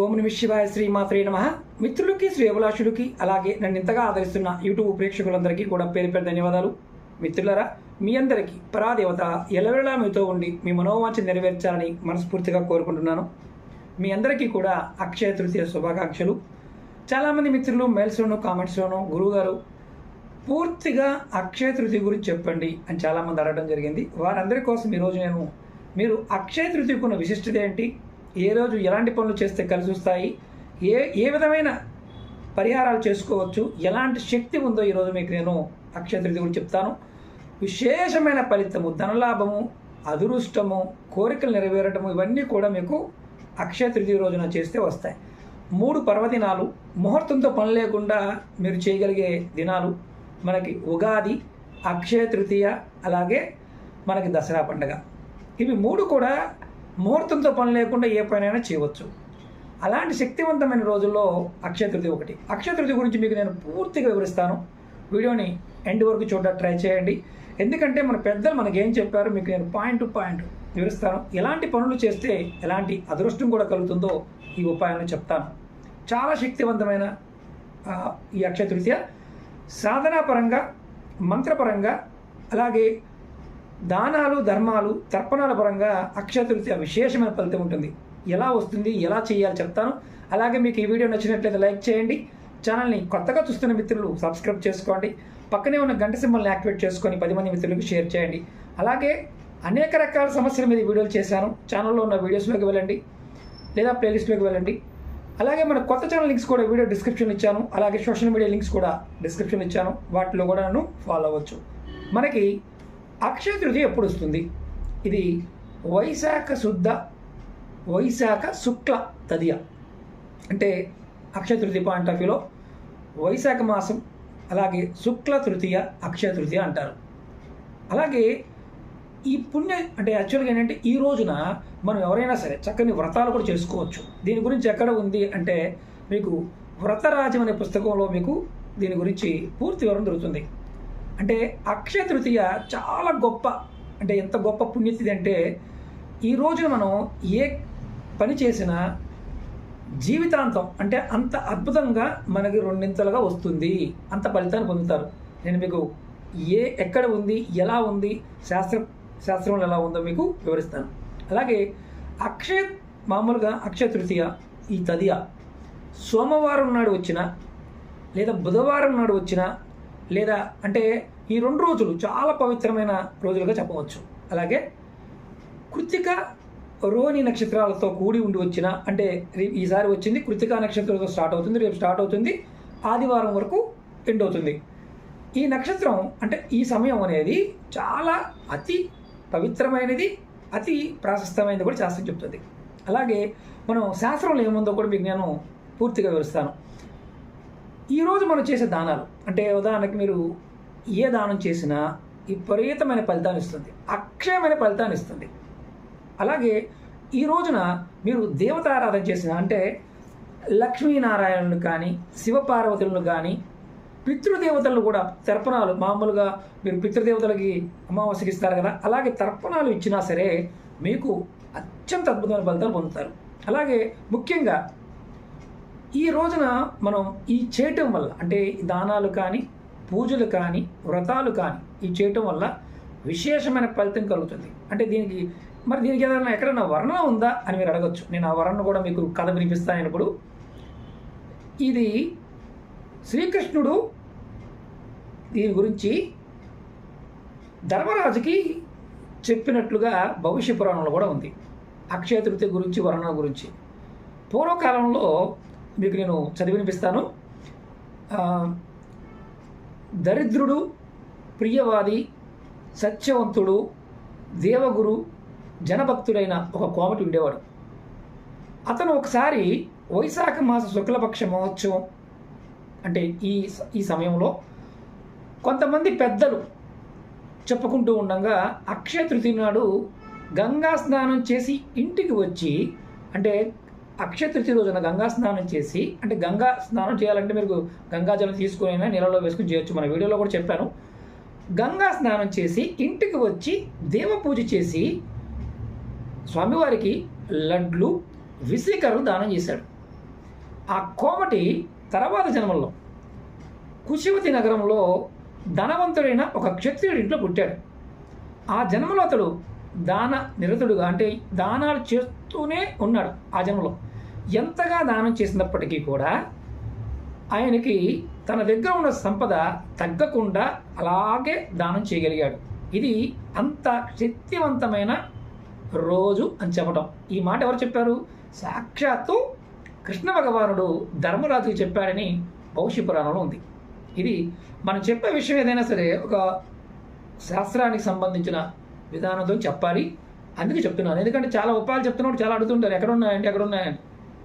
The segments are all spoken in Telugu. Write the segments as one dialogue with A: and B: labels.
A: ఓం నిమి శివాయ శ్రీ మాత్రే నమ. మిత్రులకి శ్రీ అభిలాషులకి అలాగే నన్ను ఇంతగా ఆదరిస్తున్న యూట్యూబ్ ప్రేక్షకులందరికీ కూడా పేరు పేరు ధన్యవాదాలు. మిత్రులరా మీ అందరికీ పరాదేవత ఎలవెళ్ళ మీతో ఉండి మీ మనోవాంఛ నెరవేర్చాలని మనస్ఫూర్తిగా కోరుకుంటున్నాను. మీ అందరికీ కూడా అక్షయ తృతీయ శుభాకాంక్షలు. చాలామంది మిత్రులు మెయిల్స్లోను కామెంట్స్లోను గురువుగారు పూర్తిగా అక్షయ తృతీయ గురించి చెప్పండి అని చాలామంది అడగడం జరిగింది. వారందరి కోసం ఈరోజు నేను మీరు అక్షయ తృతీయకున్న విశిష్టత ఏంటి? ఏ రోజు ఎలాంటి పనులు చేస్తే కలిసి వస్తాయి ఏ ఏ విధమైన పరిహారాలు చేసుకోవచ్చు? ఎలాంటి శక్తి ఉందో ఈరోజు మీకు నేను అక్షయతృతి గురించి చెప్తాను. విశేషమైన ఫలితము ధనలాభము అదృష్టము కోరికలు నెరవేరటము ఇవన్నీ కూడా మీకు అక్షయ తృతీయ రోజున చేస్తే వస్తాయి. మూడు పర్వదినాలు ముహూర్తంతో పని లేకుండా మీరు చేయగలిగే దినాలు మనకి ఉగాది అక్షయ తృతీయ అలాగే మనకి దసరా పండుగ. ఇవి మూడు కూడా ముహూర్తంతో పని లేకుండా ఏ పనైనా చేయవచ్చు. అలాంటి శక్తివంతమైన రోజుల్లో అక్షయతృతి ఒకటి. అక్షయతృతి గురించి మీకు నేను పూర్తిగా వివరిస్తాను. వీడియోని ఎండ్ వరకు చూడడానికి ట్రై చేయండి. ఎందుకంటే మన పెద్దలు మనకి ఏం చెప్పారు మీకు నేను పాయింట్ టు పాయింట్ వివరిస్తాను. ఎలాంటి పనులు చేస్తే ఎలాంటి అదృష్టం కూడా కలుగుతుందో ఈ ఉపాయాలను చెప్తాను. చాలా శక్తివంతమైన ఈ అక్షయ తృతీయ. సాధనాపరంగా మంత్రపరంగా అలాగే దానాలు ధర్మాలు తర్పణాల పరంగా అక్షయ తృతీయ విశేషమైన ఫలితం ఉంటుంది. ఎలా వస్తుంది ఎలా చేయాలి చెప్తాను. అలాగే మీకు ఈ వీడియో నచ్చినట్లయితే లైక్ చేయండి. ఛానల్ని కొత్తగా చూస్తున్న మిత్రులు సబ్స్క్రైబ్ చేసుకోండి. పక్కనే ఉన్న గంట సింబల్ని యాక్టివేట్ చేసుకొని పది మంది మిత్రులకు షేర్ చేయండి. అలాగే అనేక రకాల సమస్యల మీద వీడియోలు చేశాను. ఛానల్లో ఉన్న వీడియోస్లోకి వెళ్ళండి. లేదా ప్లేలిస్ట్లోకి వెళ్ళండి. అలాగే మన కొత్త ఛానల్ లింక్స్ కూడా వీడియో డిస్క్రిప్షన్ ఇచ్చాను. అలాగే సోషల్ మీడియా లింక్స్ కూడా డిస్క్రిప్షన్ ఇచ్చాను. వాటిలో కూడా నన్ను ఫాలో అవ్వచ్చు. మనకి అక్షయ తృతీయ ఎప్పుడు వస్తుంది ఇది వైశాఖ శుద్ధ వైశాఖ శుక్ల తదియ. అంటే అక్షయ తృతీయ పాయింట్ ఆఫ్ వ్యూలో వైశాఖ మాసం అలాగే శుక్ల తృతీయ అక్షయ తృతీయ అంటారు. అలాగే ఈ పుణ్య అంటే యాక్చువల్గా ఏంటంటే ఈ రోజున మనం ఎవరైనా సరే చక్కని వ్రతాలు కూడా చేసుకోవచ్చు. దీని గురించి ఎక్కడ ఉంది అంటే మీకు వ్రతరాజ్యం అనే పుస్తకంలో మీకు దీని గురించి పూర్తి వివరం దొరుకుతుంది. అంటే అక్షయ తృతీయ చాలా గొప్ప అంటే ఎంత గొప్ప పుణ్యతిథి అంటే ఈ రోజున మనం ఏ పని చేసినా జీవితాంతం అంటే అంత అద్భుతంగా మనకి రెండింతలుగా వస్తుంది. అంత ఫలితాన్ని పొందుతారు. నేను మీకు ఏ ఎక్కడ ఉంది ఎలా ఉంది శాస్త్ర శాస్త్రంలో ఎలా ఉందో మీకు వివరిస్తాను. అలాగే అక్షయ మామూలుగా అక్షయ తృతీయ ఈ తదియ సోమవారం నాడు వచ్చిన లేదా బుధవారం నాడు వచ్చిన లేదా అంటే ఈ రెండు రోజులు చాలా పవిత్రమైన రోజులుగా చెప్పవచ్చు. అలాగే కృతిక రోని నక్షత్రాలతో కూడి ఉండి వచ్చిన అంటే ఈసారి వచ్చింది కృతికా నక్షత్రంతో స్టార్ట్ అవుతుంది రేపు స్టార్ట్ అవుతుంది ఆదివారం వరకు ఎండ్ అవుతుంది. ఈ నక్షత్రం అంటే ఈ సమయం అనేది చాలా అతి పవిత్రమైనది అతి ప్రాశస్తమైనది కూడా శాస్త్రం చెప్తుంది. అలాగే మనం శాస్త్రంలో ఏముందో కూడా మీకు నేను పూర్తిగా వివరిస్తాను. ఈరోజు మనం చేసే దానాలు అంటే ఉదాహరణకి మీరు ఏ దానం చేసినా విపరీతమైన ఫలితాన్ని ఇస్తుంది అక్షయమైన ఫలితాన్ని ఇస్తుంది. అలాగే ఈ రోజున మీరు దేవతారాధన చేసిన అంటే లక్ష్మీనారాయణులు కానీ శివపార్వతులను కానీ పితృదేవతలను కూడా తర్పణాలు మామూలుగా మీరు పితృదేవతలకి అమావాస్యకి ఇస్తారు కదా అలాగే తర్పణాలు ఇచ్చినా సరే మీకు అత్యంత అద్భుతమైన ఫలితాలు పొందుతారు. అలాగే ముఖ్యంగా ఈ రోజున మనం ఈ చేయటం వల్ల అంటే దానాలు కానీ పూజలు కానీ వ్రతాలు కానీ ఈ చేయటం వల్ల విశేషమైన ఫలితం కలుగుతుంది. అంటే దీనికి మరి దీనికి ఏదైనా ఎక్కడైనా వర్ణన ఉందా అని మీరు అడగచ్చు. నేను ఆ వర్ణన కూడా మీకు కథ వినిపిస్తాను ఇప్పుడు. ఇది శ్రీకృష్ణుడు దీని గురించి ధర్మరాజుకి చెప్పినట్లుగా భవిష్య పురాణంలో కూడా ఉంది. అక్షయ తృతీయ గురించి వర్ణన గురించి. పూర్వకాలంలో మీకు నేను చదివి వినిపిస్తాను. దరిద్రుడు ప్రియవాది సత్యవంతుడు దేవగురు జనభక్తుడైన ఒక కోమటి ఉండేవాడు. అతను ఒకసారి వైశాఖ మాస శుక్లపక్ష మహోత్సవం అంటే ఈ ఈ సమయంలో కొంతమంది పెద్దలు చెప్పుకుంటూ ఉండగా అక్షయ తృతీయ నాడు గంగా స్నానం చేసి ఇంటికి వచ్చి అంటే అక్షయ తృతీయ రోజున గంగా స్నానం చేసి అంటే గంగా స్నానం చేయాలంటే మీరు గంగాజలం తీసుకుని నీళ్ళలో వేసుకుని చేయొచ్చు. మన వీడియోలో కూడా చెప్పాను. గంగా స్నానం చేసి ఇంటికి వచ్చి దేవ పూజ చేసి స్వామివారికి లడ్లు విసికరు దానం చేశాడు. ఆ కోమటి తర్వాత జన్మల్లో కుశివతి నగరంలో ధనవంతుడైన ఒక క్షత్రియుడి ఇంట్లో పుట్టాడు. ఆ జన్మలో అతడు దాన నిరతుడుగా అంటే దానాలు చేస్తూనే ఉన్నాడు ఆ జన్మలో. ఎంతగా దానం చేసినప్పటికీ కూడా ఆయనకి తన దగ్గర ఉన్న సంపద తగ్గకుండా అలాగే దానం చేయగలిగాడు. ఇది అంత శక్తివంతమైన రోజు అని చెప్పటం. ఈ మాట ఎవరు చెప్పారు? సాక్షాత్తు కృష్ణ భగవానుడు ధర్మరాజుకి చెప్పాడని భవిష్య పురాణంలో ఉంది. ఇది మనం చెప్పే విషయం ఏదైనా సరే ఒక శాస్త్రానికి సంబంధించిన విధానంతో చెప్పాలి. అందుకే చెప్తున్నాను. ఎందుకంటే చాలా ఉపాయాలు చెప్తున్నప్పుడు చాలా అడుగుతుంటారు ఎక్కడ ఉన్నాయండి ఎక్కడ ఉన్నాయండి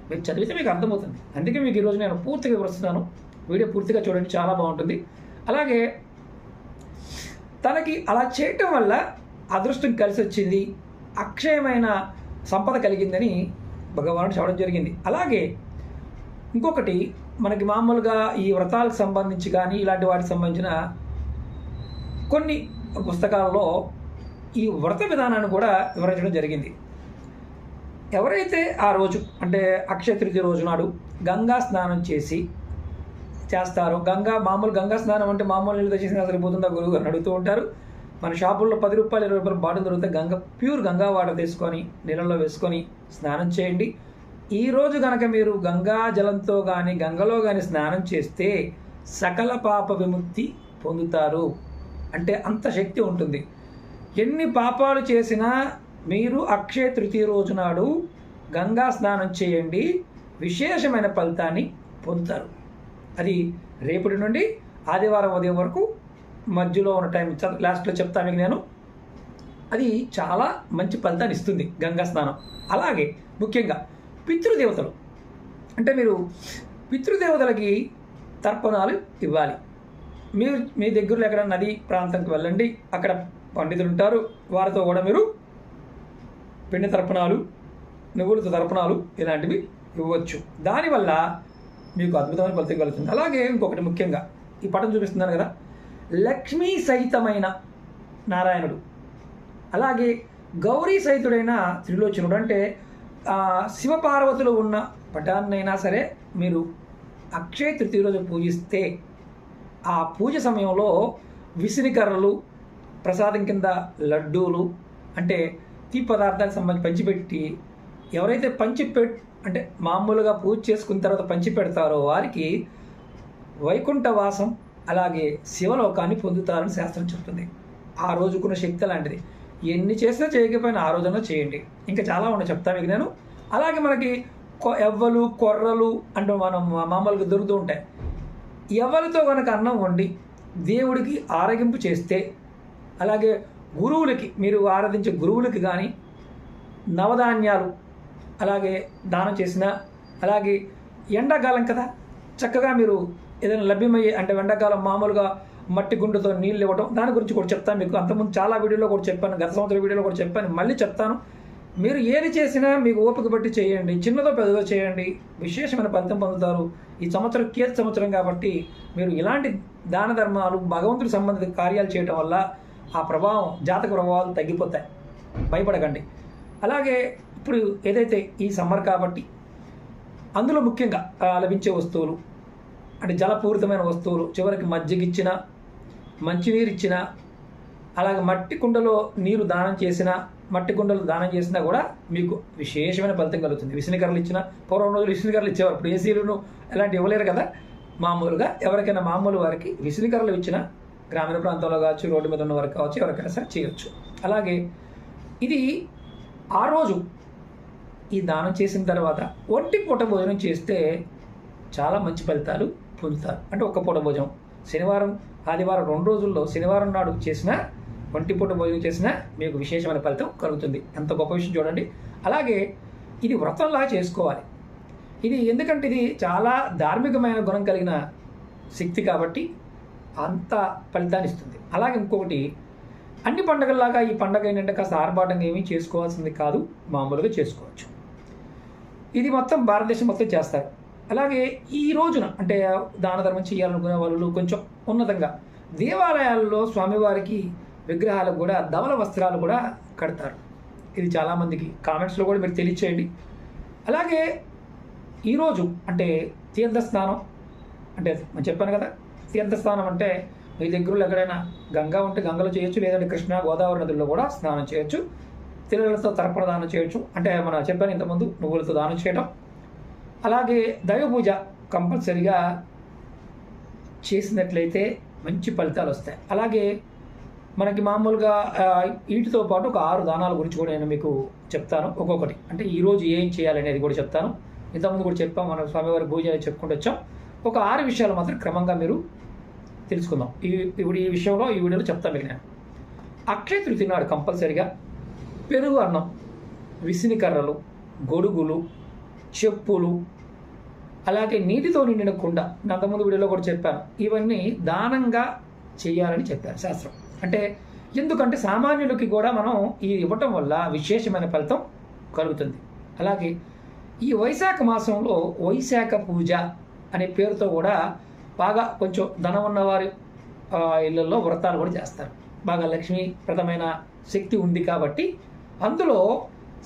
A: మీరు చదివితే మీకు అర్థమవుతుంది. అందుకే మీకు ఈరోజు నేను పూర్తిగా వివరిస్తున్నాను. వీడియో పూర్తిగా చూడండి చాలా బాగుంటుంది. అలాగే తనకి అలా చేయటం వల్ల అదృష్టం కలిసి వచ్చింది అక్షయమైన సంపద కలిగిందని భగవానుడు చెప్పడం జరిగింది. అలాగే ఇంకొకటి మనకి మామూలుగా ఈ వ్రతాలకు సంబంధించి కానీ ఇలాంటి వాటికి సంబంధించిన కొన్ని పుస్తకాలలో ఈ వ్రత విధానాన్ని కూడా వివరించడం జరిగింది. ఎవరైతే ఆ రోజు అంటే అక్షయ తృతీయ రోజు నాడు గంగా స్నానం చేసి చేస్తారో గంగా మామూలు గంగా స్నానం అంటే మామూలు నీళ్ళతో చేసినా సరిపోతుందా? గురువు గారు అడుగుతూ ఉంటారు. మన షాపుల్లో పది రూపాయలు ఇరవై రూపాయలు బాటిల్ దొరికితే గంగ ప్యూర్ గంగా వాటర్ తీసుకొని నీళ్ళల్లో వేసుకొని స్నానం చేయండి. ఈ రోజు కనుక మీరు గంగా జలంతో కానీ గంగలో కానీ స్నానం చేస్తే సకల పాప విముక్తి పొందుతారు. అంటే అంత శక్తి ఉంటుంది. ఎన్ని పాపాలు చేసినా మీరు అక్షయ తృతీయ రోజు నాడు గంగా స్నానం చేయండి. విశేషమైన ఫలితాన్ని పొందుతారు. అది రేపటి నుండి ఆదివారం ఉదయం వరకు మధ్యలో ఉన్న టైం లాస్ట్లో చెప్తా మీకు నేను. అది చాలా మంచి ఫలితాన్ని ఇస్తుంది గంగా స్నానం. అలాగే ముఖ్యంగా పితృదేవతలు. అంటే మీరు పితృదేవతలకి తర్పణాలు ఇవ్వాలి. మీరు మీ దగ్గరలో ఎక్కడ నది ప్రాంతానికి వెళ్ళండి. అక్కడ పండితులు ఉంటారు వారితో కూడా మీరు పిండి తర్పణాలు నువ్వులతో తర్పణాలు ఇలాంటివి ఇవ్వచ్చు. దానివల్ల మీకు అద్భుతమైన ఫలితం కలుగుతుంది. అలాగే ఇంకొకటి ముఖ్యంగా ఈ పటం చూపిస్తున్నాను కదా లక్ష్మీ సహితమైన నారాయణుడు. అలాగే గౌరీ సహితుడైన త్రిలోచనుడు అంటే శివపార్వతులు ఉన్న పటాన్నైనా సరే మీరు అక్షయ తృతీయ రోజు పూజిస్తే ఆ పూజ సమయంలో విసిరికర్రలు ప్రసాదం కింద లడ్డూలు అంటే తీ పదార్థాలకు సంబంధించి పంచిపెట్టి ఎవరైతే పంచి అంటే మామూలుగా పూజ చేసుకున్న తర్వాత పంచి పెడతారో వారికి వైకుంఠవాసం అలాగే శివలోకాన్ని పొందుతారని శాస్త్రం చెప్తుంది ఆ రోజుకున్న శక్తి లాంటిది ఎన్ని చేసినా చేయకపోయినా ఆ రోజున చేయండి. ఇంకా చాలా ఉన్నాయి చెప్తా మీకు నేను. అలాగే మనకి కొ- ఎవ్వలు కొర్రలు అంటూ మనం మామూలుగా దొరుకుతూ ఉంటాయి. ఎవరితో కనుక అన్నం వండి దేవుడికి ఆరగింపు చేస్తే అలాగే గురువులకి మీరు ఆరాధించే గురువులకి కానీ నవధాన్యాలు అలాగే దానం చేసిన అలాగే ఎండాకాలం కదా చక్కగా మీరు ఏదైనా లభ్యమయ్యే అంటే ఎండాకాలం మామూలుగా మట్టి గుండుతో నీళ్ళు ఇవ్వడం దాని గురించి కూడా చెప్తాను మీకు. అంతకుముందు చాలా వీడియోలో కూడా చెప్పాను గత సంవత్సరం వీడియోలో కూడా చెప్పాను మళ్ళీ చెప్తాను. మీరు ఏది చేసినా మీకు ఓపిక బట్టి చేయండి చిన్నదో పెద్దదో చేయండి విశేషమైన ఫలితం పొందుతారు. ఈ సంవత్సరం కీర్తి సంవత్సరం కాబట్టి మీరు ఇలాంటి దాన ధర్మాలు భగవంతుడి సంబంధిత కార్యాలు చేయడం వల్ల ఆ ప్రభావం జాతక ప్రభావాలు తగ్గిపోతాయి. భయపడకండి. అలాగే ఇప్పుడు ఏదైతే ఈ సమ్మర్ కాబట్టి అందులో ముఖ్యంగా ఆ, లభించే వస్తువులు అంటే జలపూరితమైన వస్తువులు చివరికి మజ్జిగిచ్చిన మంచినీరు ఇచ్చిన అలాగే మట్టి కుండలో నీరు దానం చేసిన మట్టి కుండలు దానం చేసినా కూడా మీకు విశేషమైన ఫలితం కలుగుతుంది. విసినికర్రలు ఇచ్చిన పూర్వం రోజులు విసినికర్రలు ఇచ్చేవారు. ఇప్పుడు ఏసీలను అలాంటివి ఇవ్వలేరు కదా. మామూలుగా ఎవరికైనా మామూలు వారికి విసినికర్రలు ఇచ్చినా గ్రామీణ ప్రాంతంలో కావచ్చు రోడ్డు మీద ఉన్న కావచ్చు ఎవరికైనా సరే చేయొచ్చు. అలాగే ఇది ఆ రోజు ఈ దానం చేసిన తర్వాత ఒంటి పూట భోజనం చేస్తే చాలా మంచి ఫలితాలు పొందుతారు. అంటే ఒక్క పూట భోజనం. శనివారం ఆదివారం రెండు రోజుల్లో శనివారం నాడు చేసిన ఒంటి పూట భోజనం చేసినా మీకు విశేషమైన ఫలితం కలుగుతుంది. ఎంత గొప్ప విషయం చూడండి. అలాగే ఇది వ్రతంలా చేసుకోవాలి. ఇది ఎందుకంటే ఇది చాలా ధార్మికమైన గుణం కలిగిన శక్తి కాబట్టి అంత ఫలితాన్ని ఇస్తుంది. అలాగే ఇంకొకటి అన్ని పండగల్లాగా ఈ పండగ ఏంటంటే కాస్త ఆర్భాటంగా ఏమీ చేసుకోవాల్సింది కాదు మామూలుగా చేసుకోవచ్చు. ఇది మొత్తం భారతదేశం మొత్తం చేస్తారు. అలాగే ఈ రోజున అంటే దాన ధర్మం చేయాలనుకునే వాళ్ళు కొంచెం ఉన్నతంగా దేవాలయాల్లో స్వామివారికి విగ్రహాలకు కూడా ధవల వస్త్రాలు కూడా కడతారు. ఇది చాలామందికి కామెంట్స్లో కూడా మీరు తెలియచేయండి. అలాగే ఈరోజు అంటే తీర్థ స్నానం అంటే చెప్పాను కదా తీర్థ స్నానం అంటే మీ దగ్గరలో ఎక్కడైనా గంగా ఉంటే గంగలో చేయొచ్చు లేదంటే కృష్ణ గోదావరి నదుల్లో కూడా స్నానం చేయొచ్చు. తిరులతో తర్పణ దానం చేయొచ్చు. అంటే మన చెప్పాను ఇంతకుముందు నువ్వులతో దానం చేయటం. అలాగే దైవ పూజ కంపల్సరిగా చేసినట్లయితే మంచి ఫలితాలు వస్తాయి. అలాగే మనకి మామూలుగా వీటితో పాటు ఒక ఆరు దానాల గురించి కూడా నేను మీకు చెప్తాను. ఒక్కొక్కటి. అంటే ఈరోజు ఏం చేయాలనేది కూడా చెప్తాను. ఇంతకుముందు కూడా చెప్పాం మనం స్వామివారి పూజ చెప్పుకుంటూ వచ్చాం. ఒక ఆరు విషయాలు మాత్రం క్రమంగా మీరు తెలుసుకుందాం. ఈ ఇప్పుడు ఈ విషయంలో ఈ వీడియోలో చెప్తాను మీకు నేను. అక్షయ నాడు కంపల్సరిగా పెరుగు అన్నం విసిని కర్రలు గొడుగులు చెప్పులు అలాగే నీటితో నిండిన కుండ. నేను వీడియోలో కూడా చెప్పాను. ఇవన్నీ దానంగా చేయాలని చెప్పారు శాస్త్రం. అంటే ఎందుకంటే సామాన్యులకి కూడా మనం ఇది ఇవ్వటం వల్ల విశేషమైన ఫలితం కలుగుతుంది. అలాగే ఈ వైశాఖ మాసంలో వైశాఖ పూజ అనే పేరుతో కూడా బాగా కొంచెం ధనం ఉన్నవారి ఇళ్ళల్లో వ్రతాలు కూడా చేస్తారు. బాగా లక్ష్మీప్రదమైన శక్తి ఉంది కాబట్టి అందులో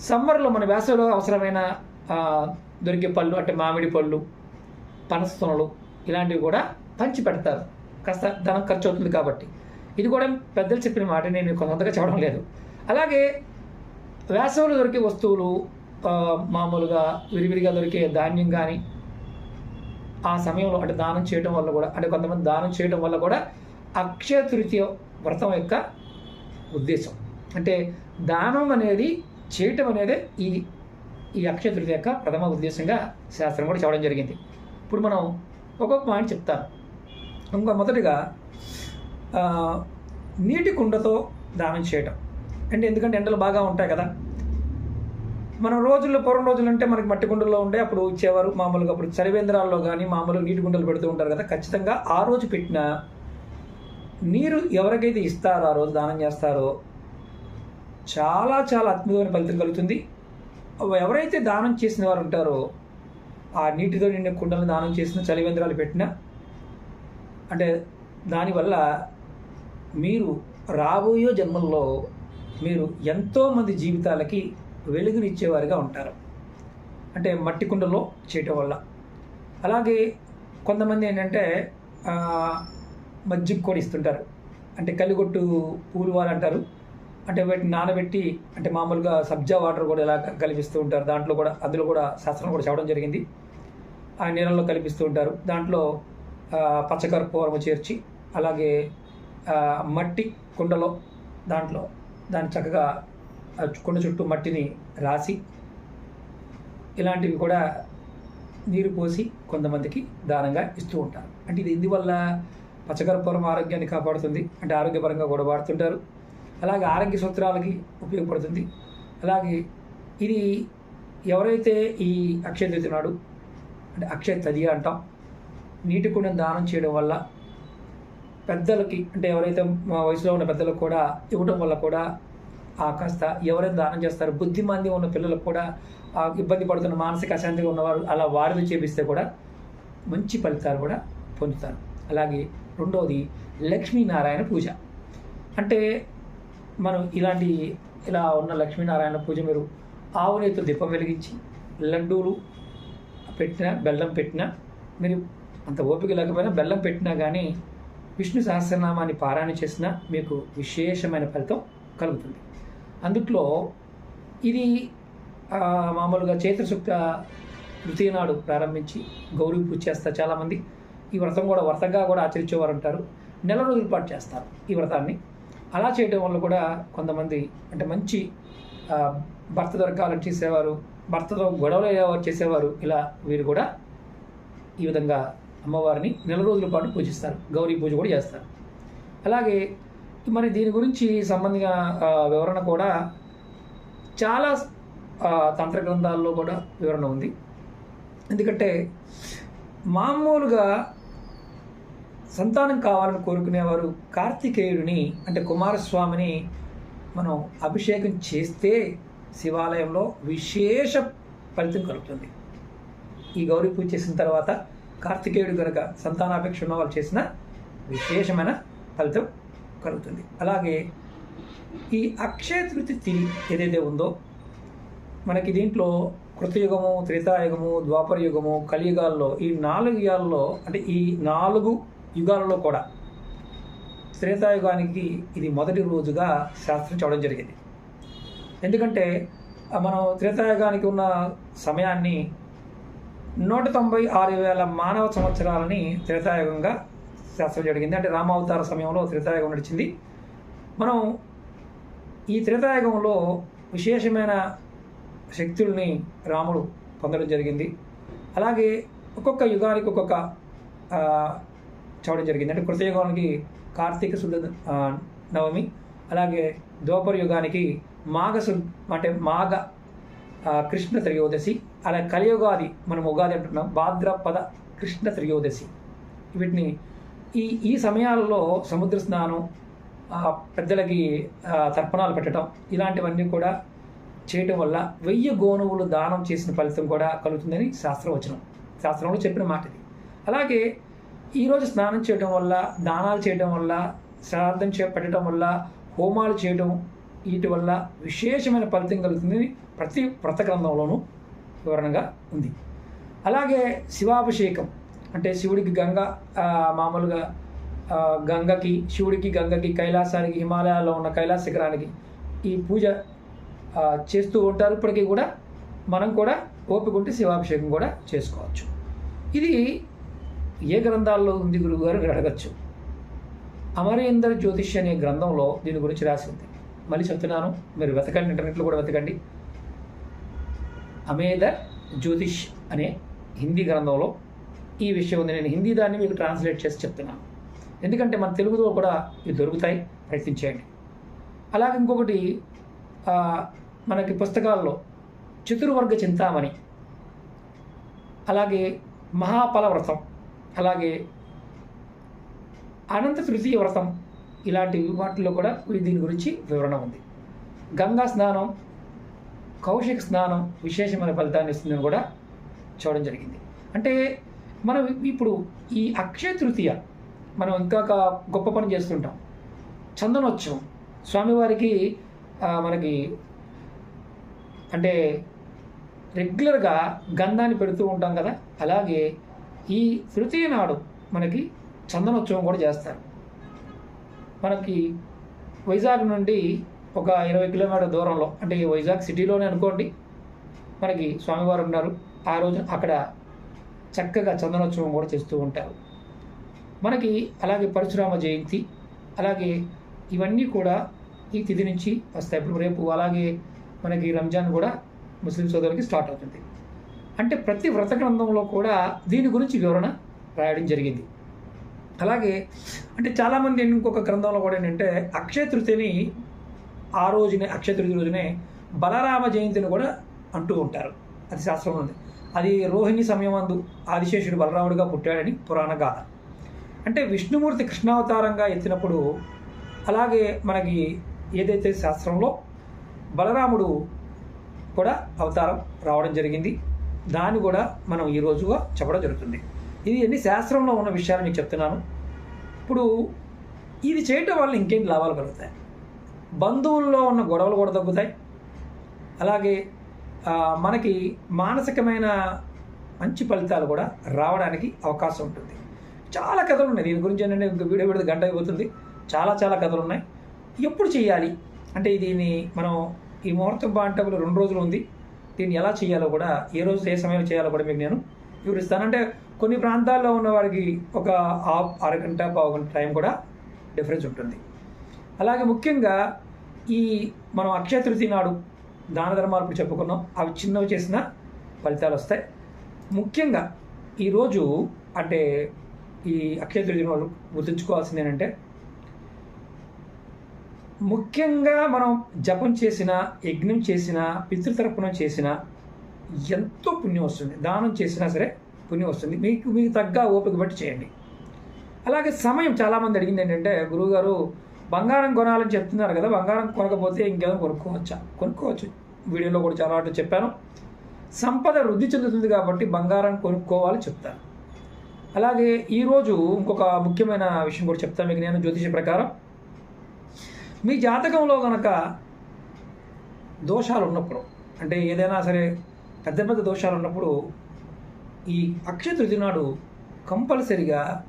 A: సమ్మర్లో మన వేసవిలో అవసరమైన దొరికే పళ్ళు అంటే మామిడి పళ్ళు పనస్తొనలు ఇలాంటివి కూడా పంచి పెడతారు. కాస్త ధనం ఖర్చు అవుతుంది కాబట్టి. ఇది కూడా పెద్దలు చెప్పిన మాట నేను కొంతగా చెప్పడం లేదు. అలాగే వేసవిలో దొరికే వస్తువులు మామూలుగా విరివిరిగా దొరికే ధాన్యం కానీ ఆ సమయంలో అంటే దానం చేయడం వల్ల కూడా అంటే కొంతమంది దానం చేయడం వల్ల కూడా అక్షయ తృతీయ వ్రతం యొక్క ఉద్దేశం. అంటే దానం అనేది చేయటం అనేది ఈ ఈ అక్షయ తృతీయ యొక్క ప్రథమ ఉద్దేశంగా శాస్త్రం కూడా చెప్పడం జరిగింది. ఇప్పుడు మనం ఒక్కొక్క పాయింట్ చెప్తాను. ఇంకా మొదటిగా నీటి కుండతో దానం చేయటం. అంటే ఎందుకంటే ఎండలు బాగా ఉంటాయి కదా. మనం రోజుల్లో పూర్వం రోజులు అంటే మనకి మట్టి కుండల్లో ఉండే అప్పుడు ఇచ్చేవారు. మామూలుగా అప్పుడు చలివేంద్రాల్లో కానీ మామూలుగా నీటి కుండలు పెడుతూ ఉంటారు కదా. ఖచ్చితంగా ఆ రోజు పెట్టిన నీరు ఎవరికైతే ఇస్తారో ఆ రోజు దానం చేస్తారో చాలా చాలా అద్భుతమైన ఫలితం కలుగుతుంది. ఎవరైతే దానం చేసిన వారు ఉంటారో ఆ నీటితో నిండిన కుండలను దానం చేసిన చలివేంద్రాలు పెట్టిన అంటే దానివల్ల మీరు రాబోయే జన్మల్లో మీరు ఎంతోమంది జీవితాలకి వెలుగునిచ్చేవారుగా ఉంటారు. అంటే మట్టి కుండలో చేయటం వల్ల. అలాగే కొంతమంది ఏంటంటే మజ్జిగ కూడా ఇస్తుంటారు. అంటే కలిగొట్టు పూలు వారు అంటారు అంటే వాటిని నానబెట్టి అంటే మామూలుగా సబ్జా వాటర్ కూడా ఇలా కలిపిస్తూ ఉంటారు. దాంట్లో కూడా అందులో కూడా శాస్త్రం కూడా చెప్పడం జరిగింది. ఆ నీళ్ళల్లో కలిపిస్తూ ఉంటారు. దాంట్లో పచ్చకర్పూరము చేర్చి అలాగే మట్టి కుండలో దాంట్లో దాన్ని చక్కగా కొండ చుట్టూ మట్టిని రాసి ఇలాంటివి కూడా నీరు పోసి కొంతమందికి దానంగా ఇస్తూ ఉంటారు. అంటే ఇది ఎందువల్ల పచ్చకర్పూరం ఆరోగ్యాన్ని కాపాడుతుంది? అంటే ఆరోగ్యపరంగా కూడా వాడుతుంటారు. అలాగే ఆరోగ్య సూత్రాలకి ఉపయోగపడుతుంది. అలాగే ఇది ఎవరైతే ఈ అక్షయ తృతీయ నాడు అంటే అక్షయ తదియ అంటాం నీటి కుండను దానం చేయడం వల్ల పెద్దలకి అంటే ఎవరైతే మా వయసులో ఉన్న పెద్దలకు కూడా ఇవ్వడం వల్ల కూడా కాస్త ఎవరైతే దానం చేస్తారో. బుద్ధిమంది ఉన్న పిల్లలకు కూడా ఇబ్బంది పడుతున్న మానసిక అశాంతిగా ఉన్నవారు అలా వారిని చేపిస్తే కూడా మంచి ఫలితాలు కూడా పొందుతారు. అలాగే రెండవది లక్ష్మీనారాయణ పూజ. అంటే మనం ఇలాంటి ఇలా ఉన్న లక్ష్మీనారాయణ పూజ మీరు ఆవు నెయ్యితో దీపం వెలిగించి లడ్డూలు పెట్టిన బెల్లం పెట్టిన మీరు అంత ఓపిక లేకపోయినా బెల్లం పెట్టినా కానీ విష్ణు సహస్రనామాన్ని పారాయణ చేసినా మీకు విశేషమైన ఫలితం కలుగుతుంది. అందుట్లో ఇది మామూలుగా చైత్రశుక్ల తృతీయ నాడు ప్రారంభించి గౌరీ పూజ చేస్తారు చాలామంది. ఈ వ్రతం కూడా వ్రతంగా కూడా ఆచరించేవారు ఉంటారు. నెల రోజుల పాటు చేస్తారు ఈ వ్రతాన్ని. అలా చేయడం వల్ల కూడా కొంతమంది అంటే మంచి భర్త దొరకాలని చేసేవారు భర్తతో గొడవలు అయ్యేవారు చేసేవారు ఇలా వీరు కూడా ఈ విధంగా అమ్మవారిని నెల రోజుల పాటు పూజిస్తారు. గౌరీ పూజ కూడా చేస్తారు. అలాగే మరి దీని గురించి సంబంధించిన వివరణ కూడా చాలా తంత్ర గ్రంథాల్లో కూడా వివరణ ఉంది. ఎందుకంటే మామూలుగా సంతానం కావాలని కోరుకునేవారు కార్తికేయుడిని అంటే కుమారస్వామిని మనం అభిషేకం చేస్తే శివాలయంలో విశేష ఫలితం కలుగుతుంది. ఈ గౌరీ పూజ చేసిన తర్వాత కార్తికేయుడు కనుక సంతానాపేక్ష ఉన్న వాళ్ళు చేసిన విశేషమైన ఫలితం కలుగుతుంది. అలాగే ఈ అక్షయ తృతి ఏదైతే ఉందో మనకి దీంట్లో కృతయుగము త్రేతాయుగము ద్వాపర యుగము కలియుగాల్లో ఈ నాలుగు యుగాల్లో అంటే ఈ నాలుగు యుగాలలో కూడా త్రేతాయుగానికి ఇది మొదటి రోజుగా శాస్త్రం చెప్పడం జరిగింది. ఎందుకంటే మనం త్రేతాయుగానికి ఉన్న సమయాన్ని నూట తొంభై ఆరు వేల మానవ సంవత్సరాలని త్రేతాయుగంగా శాస్త్రం జరిగింది అంటే రామావతార సమయంలో త్రేతాయుగం నడిచింది. మనం ఈ త్రేతాయుగంలో విశేషమైన శక్తుల్ని రాముడు పొందడం జరిగింది. అలాగే ఒక్కొక్క యుగానికి ఒక్కొక్క ఆ, జరిగింది. అంటే కృతయుగానికి కార్తీక శుద్ధ నవమి అలాగే ద్వాపర యుగానికి మాఘ అంటే మాఘ కృష్ణ త్రయోదశి అలా కలియుగాది మనం ఉగాది అంటున్నాం. భాద్రపద కృష్ణ త్రయోదశి. వీటిని ఈ ఈ సమయాల్లో సముద్ర స్నానం పెద్దలకి తర్పణాలు పెట్టడం ఇలాంటివన్నీ కూడా చేయటం వల్ల వెయ్యి గోనువులు దానం చేసిన ఫలితం కూడా కలుగుతుందని శాస్త్రవచనం. శాస్త్రంలో చెప్పిన మాట ఇది. అలాగే ఈరోజు స్నానం చేయడం వల్ల దానాలు చేయడం వల్ల శ్రాద్ధం చే పెట్టడం వల్ల హోమాలు చేయడం వీటి వల్ల విశేషమైన ఫలితం కలుగుతుందని ప్రతి వ్రత గ్రంథంలోనూ వివరణగా ఉంది. అలాగే శివాభిషేకం. అంటే శివుడికి గంగ మామూలుగా గంగకి శివుడికి గంగకి కైలాసానికి హిమాలయాల్లో ఉన్న కైలాస శిఖరానికి ఈ పూజ చేస్తూ ఉంటారు. ఇప్పటికీ కూడా మనం కూడా ఓపిక ఉంటే శివాభిషేకం కూడా చేసుకోవచ్చు. ఇది ఏ గ్రంథాల్లో ఉంది గురువు గారు మీరు అడగచ్చు. అమరేందర్ జ్యోతిష్ అనే గ్రంథంలో దీని గురించి రాసి ఉంది మళ్ళీ చెప్తున్నాను మీరు వెతకండి ఇంటర్నెట్లో కూడా వెతకండి. అమేద జ్యోతిష్ అనే హిందీ గ్రంథంలో ఈ విషయం ఉంది. నేను హిందీ దాన్ని మీకు ట్రాన్స్లేట్ చేసి చెప్తున్నాను. ఎందుకంటే మన తెలుగులో కూడా ఇవి దొరుకుతాయి. ప్రయత్నించేయండి. అలాగే ఇంకొకటి మనకి పుస్తకాల్లో చతుర్వర్గ చింతామణి అలాగే మహాఫల వ్రతం అలాగే అనంత తృతీయ వ్రతం ఇలాంటి వాటిలో కూడా దీని గురించి వివరణ ఉంది. గంగా స్నానం కౌశిక స్నానం విశేషమైన ఫలితాన్ని ఇస్తుందని కూడా చూడడం జరిగింది. అంటే మనం ఇప్పుడు ఈ అక్షయ తృతీయ మనం ఇంకా ఒక గొప్ప పని చేస్తుంటాం. చందనోత్సవం. స్వామివారికి మనకి అంటే రెగ్యులర్గా గంధాన్ని పెడుతూ ఉంటాం కదా అలాగే ఈ తృతీయ నాడు మనకి చందనోత్సవం కూడా చేస్తారు. మనకి వైజాగ్ నుండి ఒక ఇరవై కిలోమీటర్ దూరంలో అంటే ఈ వైజాగ్ సిటీలోనే అనుకోండి మనకి స్వామివారు ఉన్నారు. ఆ రోజు అక్కడ చక్కగా చందనోత్సవం కూడా చేస్తూ ఉంటారు. మనకి అలాగే పరశురామ జయంతి అలాగే ఇవన్నీ కూడా ఈ తిథి నుంచి వస్తాయి. ఇప్పుడు రేపు అలాగే మనకి రంజాన్ కూడా ముస్లిం సోదరులకి స్టార్ట్ అవుతుంది. అంటే ప్రతి వ్రత గ్రంథంలో కూడా దీని గురించి వివరణ రాయడం జరిగింది. అలాగే అంటే చాలామంది ఇంకొక గ్రంథంలో కూడా ఏంటంటే అక్షయ ఆ రోజునే అక్షయ రోజునే బలరామ జయంతిని కూడా అంటూ ఉంటారు. అది శాస్త్రంలో ఉంది. అది రోహిణి సమయం అందు ఆదిశేషుడు బలరాముడిగా పుట్టాడని పురాణ గాథ. అంటే విష్ణుమూర్తి కృష్ణావతారంగా ఎత్తినప్పుడు అలాగే మనకి ఏదైతే శాస్త్రంలో బలరాముడు కూడా అవతారం రావడం జరిగింది. దాన్ని కూడా మనం ఈ రోజుగా చెప్పడం జరుగుతుంది. ఇది అన్ని శాస్త్రంలో ఉన్న విషయాలు మీకు చెప్తున్నాను. ఇప్పుడు ఇది చేయటం వల్ల ఇంకేం లాభాలు కలుగుతాయి? బంధువుల్లో ఉన్న గొడవలు కూడా తగ్గుతాయి. అలాగే మనకి మానసికమైన మంచి ఫలితాలు కూడా రావడానికి అవకాశం ఉంటుంది. చాలా కథలు ఉన్నాయి. దీని గురించి ఏంటంటే ఇంక వీడియో పెడితే గంట అయిపోతుంది. చాలా చాలా కథలు ఉన్నాయి. ఎప్పుడు చేయాలి? అంటే దీన్ని మనం ఈ ముహూర్తం బాంటబుల్ రెండు రోజులు ఉంది. దీన్ని ఎలా చేయాలో కూడా ఏ రోజు ఏ సమయంలో చేయాలో కూడా మీకు నేను వివరిస్తాను. అంటే కొన్ని ప్రాంతాల్లో ఉన్న వారికి ఒక హాఫ్ అరగంట పావు గంట టైం కూడా డిఫరెన్స్ ఉంటుంది. అలాగే ముఖ్యంగా ఈ మనం అక్షయ తృతీయ నాడు దాన ధర్మాలు ఇప్పుడు చెప్పుకున్నాం. అవి చిన్నవి చేసిన ఫలితాలు వస్తాయి. ముఖ్యంగా ఈరోజు అంటే ఈ అక్షయ తృతీయ వాళ్ళు గుర్తుంచుకోవాల్సింది ఏంటంటే ముఖ్యంగా మనం జపం చేసిన యజ్ఞం చేసిన పితృతర్పణం చేసిన ఎంతో పుణ్యం వస్తుంది. దానం చేసినా సరే పుణ్యం వస్తుంది. మీకు మీకు తగ్గ ఓపిక బట్టి చేయండి. అలాగే సమయం చాలామంది అడిగింది ఏంటంటే గురువుగారు బంగారం కొనాలని చెప్తున్నారు కదా బంగారం కొనకపోతే ఇంకేదో కొనుక్కోవచ్చా? కొనుక్కోవచ్చు. వీడియోలో కూడా చాలా వాటి చెప్పాను. సంపద వృద్ధి చెందుతుంది కాబట్టి బంగారం కొనుక్కోవాలి చెప్తాను. అలాగే ఈరోజు ఇంకొక ముఖ్యమైన విషయం కూడా చెప్తాను మీకు నేను జ్యోతిష ప్రకారం. మీ జాతకంలో కనుక దోషాలు ఉన్నప్పుడు అంటే ఏదైనా సరే పెద్ద పెద్ద దోషాలు ఉన్నప్పుడు ఈ అక్షయ నాడు కంపల్సరిగా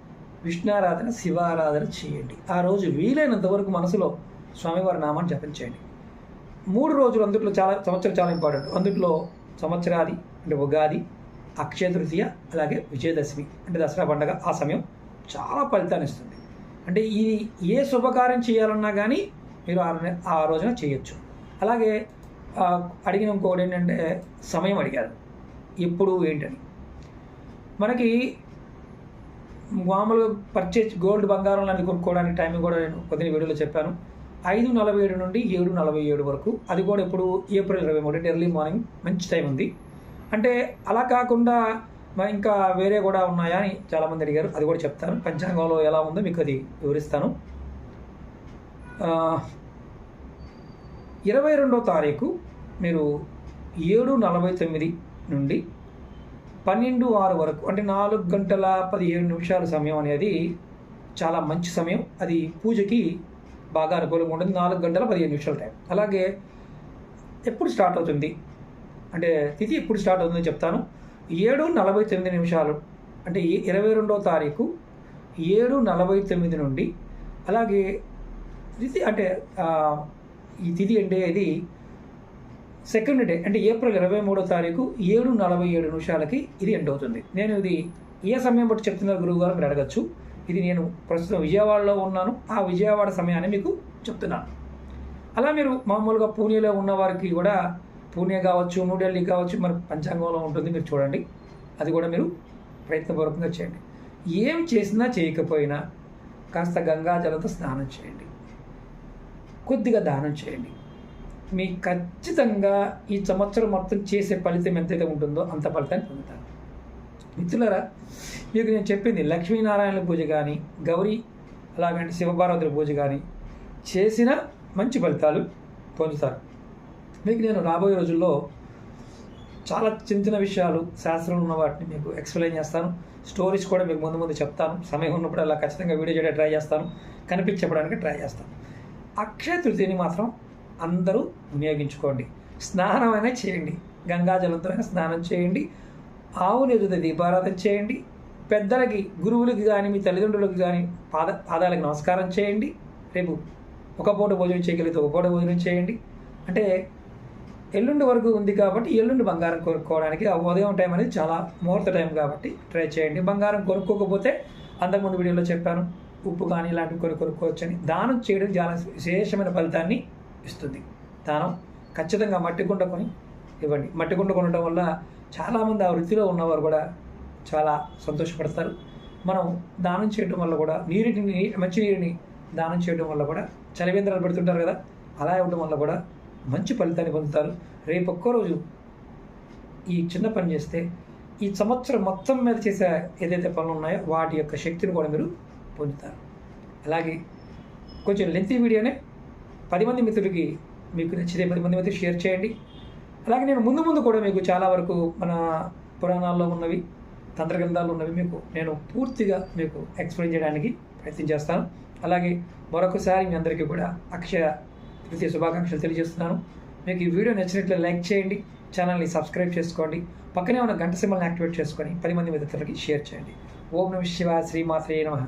A: విష్ణారాధన శివారాధన చేయండి. ఆ రోజు వీలైనంత వరకు మనసులో స్వామివారి నామాన్ని జపించండి మూడు రోజులు అందుట్లో చాలా సంవత్సరం చాలా ఇంపార్టెంట్ అందుట్లో సంవత్సరాది అంటే ఉగాది అక్షయ తృతీయ అలాగే విజయదశమి అంటే దసరా పండగ ఆ సమయం చాలా ఫలితాన్ని ఇస్తుంది. అంటే ఈ ఏ శుభకార్యం చేయాలన్నా కానీ మీరు ఆ ఆ రోజున చేయొచ్చు. అలాగే అడిగిన ఇంకోటి ఏంటంటే సమయం అడిగారు. ఎప్పుడు ఏంటని. మనకి మామూలుగా పర్చేజ్ గోల్డ్ బంగారం లాంటివి కొనుక్కోవడానికి టైం కూడా నేను కొద్దిని వీడియోలో చెప్పాను. ఐదు నలభై ఏడు నుండి ఏడు నలభై ఏడు వరకు. అది కూడా ఇప్పుడు ఏప్రిల్ ఇరవై మూడు ఎర్లీ మార్నింగ్ మంచి టైం ఉంది. అంటే అలా కాకుండా ఇంకా వేరే కూడా ఉన్నాయా అని చాలామంది అడిగారు. అది కూడా చెప్తాను. పంచాంగంలో ఎలా ఉందో మీకు అది వివరిస్తాను. ఇరవై రెండో తారీఖు మీరు ఏడు నలభై తొమ్మిది నుండి పన్నెండు ఆరు వరకు అంటే నాలుగు గంటల పదిహేడు నిమిషాల సమయం అనేది చాలా మంచి సమయం. అది పూజకి బాగా అనుకూలంగా ఉంటుంది. నాలుగు గంటల పదిహేను నిమిషాల టైం అలాగే ఎప్పుడు స్టార్ట్ అవుతుంది? అంటే తిథి ఎప్పుడు స్టార్ట్ అవుతుందో చెప్తాను. ఏడు నలభై తొమ్మిది నిమిషాలు. అంటే ఇరవై రెండో తారీఖు ఏడు నలభై తొమ్మిది నుండి అలాగే తిథి అంటే ఈ తిథి అంటే ఇది సెకండ్ డే అంటే ఏప్రిల్ ఇరవై మూడో తారీఖు ఏడు నలభై ఏడు నిమిషాలకి ఇది ఎండ్ అవుతుంది. నేను ఇది ఏ సమయం బట్టి చెప్తున్నారు గురువు గారు మీరు అడగచ్చు. ఇది నేను ప్రస్తుతం విజయవాడలో ఉన్నాను. ఆ విజయవాడ సమయాన్ని మీకు చెప్తున్నాను. అలా మీరు మామూలుగా పూణేలో ఉన్న వారికి కూడా పూణే కావచ్చు న్యూఢిల్లీ కావచ్చు మరి పంచాంగంలో ఉంటుంది మీరు చూడండి. అది కూడా మీరు ప్రయత్నపూర్వకంగా చేయండి. ఏం చేసినా చేయకపోయినా కాస్త గంగా జలంతో స్నానం చేయండి. కొద్దిగా దానం చేయండి. మీ ఖచ్చితంగా ఈ సంవత్సరం మొత్తం చేసే ఫలితం ఎంతైతే ఉంటుందో అంత ఫలితాన్ని పొందుతారు. మిత్రులరా మీకు నేను చెప్పింది లక్ష్మీనారాయణ పూజ కానీ గౌరీ అలాగంటే శివపార్వతుల పూజ కానీ చేసిన మంచి ఫలితాలు పొందుతారు. మీకు నేను రాబోయే రోజుల్లో చాలా చిన్న చిన్న విషయాలు శాస్త్రంలో ఉన్న వాటిని మీకు ఎక్స్ప్లెయిన్ చేస్తాను. స్టోరీస్ కూడా మీకు ముందు ముందు చెప్తాను. సమయం ఉన్నప్పుడు అలా ఖచ్చితంగా వీడియో చేయడానికి ట్రై చేస్తాను. కనిపించడానికి ట్రై చేస్తాను. అక్షయ తృతీయని మాత్రం అందరూ వినియోగించుకోండి. స్నానం అయినా చేయండి. గంగాజలంతో స్నానం చేయండి. ఆవుని ఎదుట దీపారాధన చేయండి. పెద్దలకి గురువులకి కానీ మీ తల్లిదండ్రులకు కానీ పాద పాదాలకు నమస్కారం చేయండి. రేపు ఒక పూట భోజనం చేయగలిగితే ఒక పూట భోజనం చేయండి. అంటే ఎల్లుండి వరకు ఉంది కాబట్టి ఎల్లుండి బంగారం కొనుక్కోవడానికి ఆ ఉదయం టైం అనేది చాలా ముహూర్త టైం కాబట్టి ట్రై చేయండి. బంగారం కొనుక్కోకపోతే అంతకుముందు వీడియోలో చెప్పాను ఉప్పు కానీ ఇలాంటివి కొన్ని కొనుక్కోవచ్చని. దానం చేయడం చాలా విశేషమైన ఫలితాన్ని ఇస్తుంది. దానం ఖచ్చితంగా మట్టి కుండ కొని ఇవ్వండి. మట్టి కుండ కొనడం వల్ల చాలామంది ఆ వృత్తిలో ఉన్నవారు కూడా చాలా సంతోషపడతారు. మనం దానం చేయడం వల్ల కూడా నీటిని మంచి నీరుని దానం చేయడం వల్ల కూడా చలివేంద్రాలు పెడుతుంటారు కదా అలా ఇవ్వడం వల్ల కూడా మంచి ఫలితాన్ని పొందుతారు. రేపు ఒక్కరోజు ఈ చిన్న పని చేస్తే ఈ సంవత్సరం మొత్తం మీద చేసే ఏదైతే పనులు ఉన్నాయో వాటి యొక్క శక్తిని కూడా మీరు పొందుతారు. అలాగే కొంచెం లెంతీ వీడియోనే పది మంది మిత్రులకి మీకు నచ్చితే పది మంది మిత్రులు షేర్ చేయండి. అలాగే నేను ముందు ముందు కూడా మీకు చాలా వరకు మన పురాణాల్లో ఉన్నవి తంత్రగ్రంథాల్లో ఉన్నవి మీకు నేను పూర్తిగా మీకు ఎక్స్ప్లెయిన్ చేయడానికి ప్రయత్నం చేస్తాను. అలాగే మరొకసారి మీ అందరికీ కూడా అక్షయ తృతీయ శుభాకాంక్షలు తెలియజేస్తున్నాను. మీకు ఈ వీడియో నచ్చినట్లు లైక్ చేయండి ఛానల్ని సబ్స్క్రైబ్ చేసుకోండి పక్కనే ఉన్న గంట సింబల్ని యాక్టివేట్ చేసుకొని పది మంది మిత్రులకి షేర్ చేయండి. ఓం నమ శివ శ్రీమాత్రే నమః.